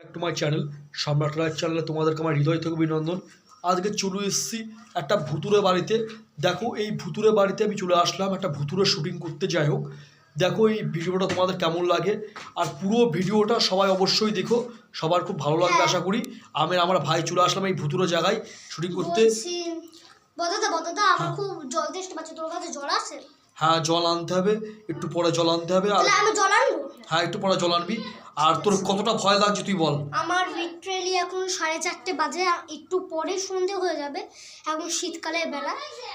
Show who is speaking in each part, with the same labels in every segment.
Speaker 1: Back to my channel সম্রাট রায়ের চ্যানেলে তোমাদেরকে আমার হৃদয় থেকে অভিনন্দন। আজকে চলে এসেছি একটা ভুতুরে বাড়িতে। দেখো, এই ভুতুরে বাড়িতে আমি চলে আসলাম একটা ভুতুরে শুটিং করতে, যাই হোক। দেখো, এই ভিডিওটা তোমাদের কেমন লাগে? আর পুরো ভিডিওটা সবাই অবশ্যই দেখো। সবার খুব ভালো লাগবে, আশা করি। আমি আমার ভাই চলে আসলাম এই ভুতুরে জায়গায় শুটিং করতে।
Speaker 2: বদাদা বদাদা আমার খুব জল তেষ্টা পাচ্ছে তোর কাছে জল আছে?
Speaker 1: হ্যাঁ জল আনতে হবে একটু পরে জল আনতে হবে আর
Speaker 2: আমি জল আনব?
Speaker 1: হ্যাঁ একটু পরে জল আনবি। আর তোর কতটা ভয় লাগছে তুই বল।
Speaker 2: আমার লিটারেলি এখন সাড়ে চারটে বাজে একটু পরে সন্ধে হয়ে যাবে এখন শীতকালের বেলা।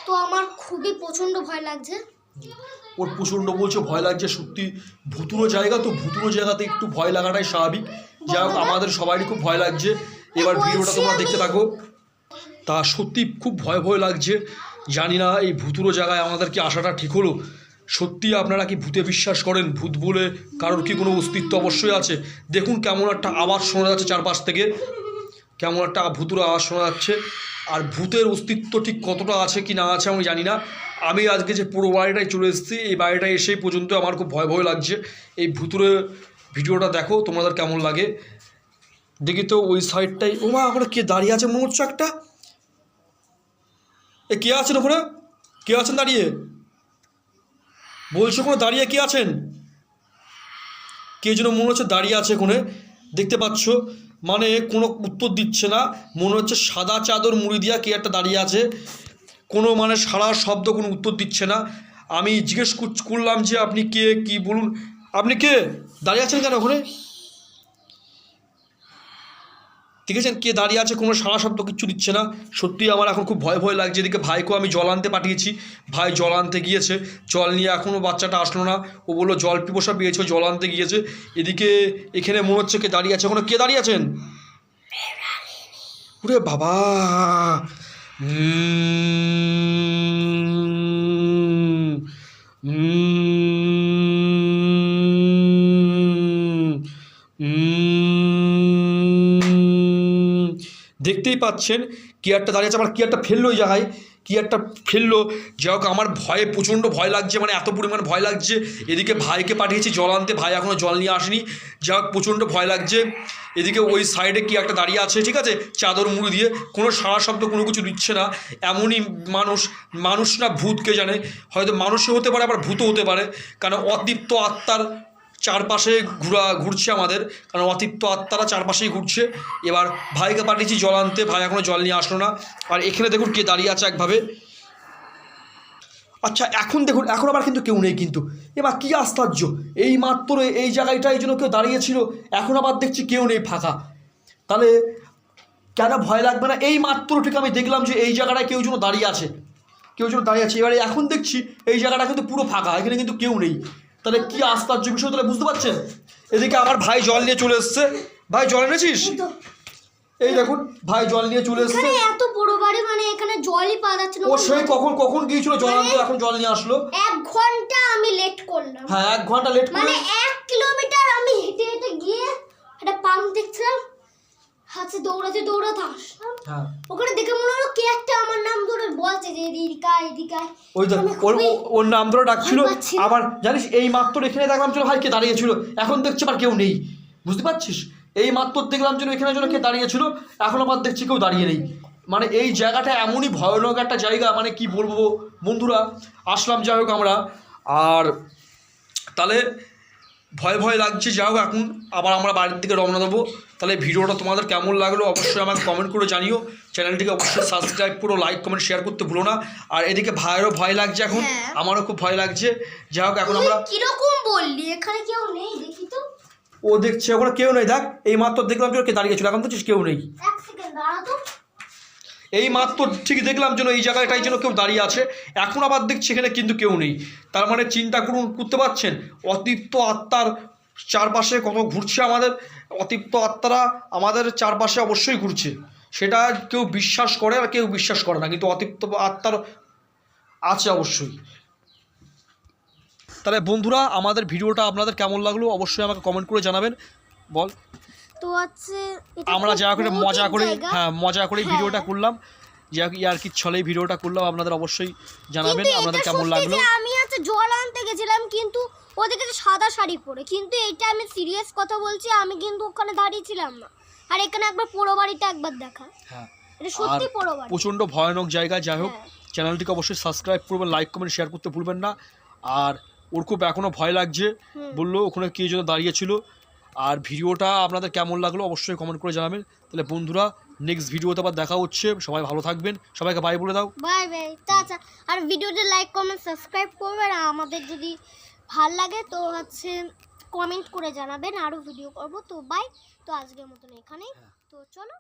Speaker 2: তো আমার খুবই প্রচণ্ড ভয় লাগছে।
Speaker 1: ওর প্রচণ্ড বলছে ভয় লাগছে সত্যি। ভুতুরো জায়গা তো ভুতুরো জায়গাতে একটু ভয় লাগাটাই স্বাভাবিক। যাই হোক আমাদের সবারই খুব ভয় লাগছে। এবার ভিডিওটা তোমরা দেখতে থাকো। তা সত্যি খুব ভয় ভয় লাগছে। জানি না এই ভুতুরো জায়গায় আমাদের কি আসাটা ঠিক হলো। সত্যি আপনারা কি ভূতে বিশ্বাস করেন? ভূত বলে কারোর কি কোনো অস্তিত্ব অবশ্যই আছে? দেখুন কেমন একটা আওয়াজ শোনা যাচ্ছে চারপাশ থেকে। কেমন একটা ভুতুর আওয়াজ শোনা যাচ্ছে। আর ভূতের অস্তিত্ব ঠিক কতটা আছে কি না আছে আমি জানি না। আমি আজকে যে পুরো বাড়িটায় চলে এসেছি, এই বাড়িটায় এসেই পর্যন্ত আমার খুব ভয় ভয় লাগছে। এই ভুতুরে ভিডিওটা দেখো, তোমাদের কেমন লাগে। দেখি তো ওই সাইডটাই ও মা ওখানে কে দাঁড়িয়ে আছে মনে হচ্ছে একটা এ, কে আছেন ওখানে? কে আছেন দাঁড়িয়ে? বলছো ওখানে দাঁড়িয়ে কে আছেন? কে যেন মনে হচ্ছে দাঁড়িয়ে আছে ওখানে? দেখতে পাচ্ছ মানে কোনো উত্তর দিচ্ছে না। মনে হচ্ছে সাদা চাদর মুড়ি দিয়া কে একটা দাঁড়িয়ে আছে। কোনো মানে সারা শব্দ, কোনো উত্তর দিচ্ছে না। আমি জিজ্ঞেস করলাম যে আপনি কে, কি বলুন? আপনি কে? দাঁড়িয়ে আছেন কেন ওখানে? ঠিক আছে কে দাঁড়িয়ে আছে? কোনো সারা শব্দ কিচ্ছু দিচ্ছে না। সত্যি আমার এখন খুব ভয় ভয় লাগছে। এদিকে ভাইকেও আমি জল আনতে পাঠিয়েছি। ভাই জল আনতে গিয়েছে। জল নিয়ে এখনও বাচ্চাটা আসলো না। ও বলল জল পিপোসা পেয়েছে ও জল আনতে গিয়েছে। এদিকে এখানে মনে হচ্ছে কে দাঁড়িয়ে আছে। ওখানে কে দাঁড়িয়ে আছেন? ওরে বাবা! উম, দেখতেই পাচ্ছেন কি একটা দাঁড়িয়ে আছে, আমার কি একটা ফেলল ওই জায়গায় কি একটা ফেলল। যাই হোক, আমার ভয়ে প্রচণ্ড ভয় লাগছে মানে এত পরিমাণ ভয় লাগছে। এদিকে ভাইকে পাঠিয়েছি জল আনতে, ভাই এখনও জল নিয়ে আসেনি। যাই হোক, প্রচণ্ড ভয় লাগছে। এদিকে ওই সাইডে কি একটা দাঁড়িয়ে আছে, ঠিক আছে? চাদর মুড়ি দিয়ে, কোনো সারা শব্দ, কোনো কিছু দিচ্ছে না। এমনই মানুষ মানুষ না ভূতকে জানে? হয়তো মানুষও হতে পারে, আবার ভূতও হতে পারে। কারণ অদীপ্ত আত্মার চারপাশে ঘোরা, ঘুরছে আমাদের। কারণ অতৃপ্ত আত্মারা চারপাশেই ঘুরছে। এবার ভাইকে পাঠিয়েছি জল আনতে। ভাই এখনও জল নিয়ে আসলো না। আর এখানে দেখুন কে দাঁড়িয়ে আছে একভাবে। আচ্ছা এখন দেখুন, এখন আবার কিন্তু কেউ নেই কিন্তু। এবার কি আশ্চর্য। এই মাত্র এই জায়গাটায় জন্য কেউ দাঁড়িয়েছিল। এখন আবার দেখছি কেউ নেই ফাঁকা। তাহলে কেন ভয় লাগবে না? এই মাত্র ঠিক আমি দেখলাম যে এই জায়গাটায় কেউ যেন দাঁড়িয়ে আছে। কেউ যেন দাঁড়িয়ে আছে। এবারে এখন দেখছি এই জায়গাটা কিন্তু পুরো ফাঁকা। এখানে কিন্তু কেউ নেই। তাহলে কি আশ্চর্য বিষয় তাহলে বুঝতে পারছেন? এদিকে আমার ভাই জল নিয়ে চলে এসছে। ভাই জল এনেছিস?
Speaker 2: এই
Speaker 1: দেখুন ভাই জল নিয়ে চলে এসছে।
Speaker 2: এত বড় বাড়ি মানে এখানে জলই পাওয়া যাচ্ছে না।
Speaker 1: ও সেই কখন কখন গিয়েছিল? জল আনতে এখন জল নিয়ে আসলো?
Speaker 2: এক ঘণ্টা আমি লেট করলাম।
Speaker 1: হ্যাঁ এক ঘণ্টা লেট
Speaker 2: মানে
Speaker 1: করে
Speaker 2: এক কিলোমিটার আমি হেঁটে হেঁটে গিয়ে একটা পাম্প দেখছিলাম হাতে দৌড়াতে দৌড়াতে আসলাম।
Speaker 1: হ্যাঁ।
Speaker 2: ওখানে দেখে মনে হলো কে একটা আমার নাম ধরে বলছে যে এদিকে এদিকে
Speaker 1: ওই
Speaker 2: আমি
Speaker 1: ওর ওর নাম ধরে ডাকছিল আবার জানিস এই মাত্র এখানে দেখলাম ছিল ভাই কে দাঁড়িয়েছিল। এখন দেখছি আর কেউ নেই। বুঝতে পারছিস? এই মাত্র দেখলাম যেন এখানে যেন কে দাঁড়িয়েছিল এখন আবার দেখছি কেউ দাঁড়িয়ে নেই। মানে এই জায়গাটা এমনই ভয়ানক একটা জায়গা মানে কি বলব বন্ধুরা? আসলাম যাই হোক আমরা। আর তাহলে ভয় ভয় লাগছে। হোক এখন আবার আমরা বাড়ির দিকে রওনা দেবো। তাহলে ভিডিওটা তোমাদের কেমন লাগল অবশ্যই আমাকে কমেন্ট করে জানিও। চ্যানেলটিকে অবশ্যই সাবস্ক্রাইব করো লাইক কমেন্ট শেয়ার করতে ভুলো না। আর এদিকে ভাইয়েরও ভয় লাগছে এখন।
Speaker 2: হ্যাঁ।
Speaker 1: আমারও খুব ভয় লাগছে। যাই হোক এখন আমরা
Speaker 2: কীরকম বললি? এখানে কেউ নেই দেখি তো।
Speaker 1: ও দেখছে ওখানে কেউ নেই। দেখ এই মাত্র দেখলাম যে ওকে দাঁড়িয়েছিল এখন দেখছিস কেউ নেই।
Speaker 2: এক সেকেন্ড দাঁড়া তো
Speaker 1: এই মাত্র ঠিক দেখলাম যেন এই জায়গাটাই যেন কেউ দাঁড়িয়ে আছে। এখন আবার দেখছি এখানে কিন্তু কেউ নেই। তার মানে চিন্তা করুন, করতে পারছেন? অতৃপ্ত আত্মার চারপাশে কত ঘুরছে আমাদের? অতৃপ্ত আত্মারা আমাদের চারপাশে অবশ্যই ঘুরছে। সেটা কেউ বিশ্বাস করে আর কেউ বিশ্বাস করে না, কিন্তু অতৃপ্ত আত্মার আছে অবশ্যই। তাহলে বন্ধুরা, আমাদের ভিডিওটা আপনাদের কেমন লাগল অবশ্যই আমাকে কমেন্ট করে জানাবেন। বল।
Speaker 2: তো আছে
Speaker 1: আমরা যা করে মজা করে হ্যাঁ মজা করে
Speaker 2: হ্যাঁ।
Speaker 1: ভিডিওটা করলাম। ইয়ার কি ছলে ভিডিওটা করলাম আপনাদের অবশ্যই জানাবেন আপনাদের কেমন লাগল?
Speaker 2: আমি আছে জল আনতে গেছিলাম কিন্তু ও দেখেছে সাদা শাড়ি পরে কিন্তু এইটা আমি সিরিয়াস কথা বলছি আমি কিন্তু ওখানে দাঁড়িয়েছিলাম না। আর এখানে একবার পোড়ো বাড়িটা একবার দেখা।
Speaker 1: হ্যাঁ
Speaker 2: এটা সত্যি
Speaker 1: আর
Speaker 2: পোড়ো বাড়ি।
Speaker 1: প্রচণ্ড ভয়ানক জায়গা যাই হোক
Speaker 2: হ্যাঁ।
Speaker 1: চ্যানেলটিকে অবশ্যই সাবস্ক্রাইব করবেন লাইক কমেন্ট শেয়ার করতে ভুলবেন না। আর ওর খুব এখনও ভয় লাগছে বলল ওখানে কে যেন দাঁড়িয়েছিল আর ভিডিওটা আপনাদের কেমন লাগল অবশ্যই কমেন্ট করে জানাবেন। তাহলে বন্ধুরা নেক্সট ভিডিওতে আবার দেখা হচ্ছে। সবাই ভালো থাকবেন। সবাইকে বাই বলে দাও।
Speaker 2: বাই বাই আচ্ছা আর ভিডিওটা লাইক কমেন্ট সাবস্ক্রাইব করবেন। আর আমাদের যদি ভালো লাগে তো হচ্ছে কমেন্ট করে জানাবেন। আরও ভিডিও করব। তো বাই তো আজকের মতন এখানেই। তো চলো।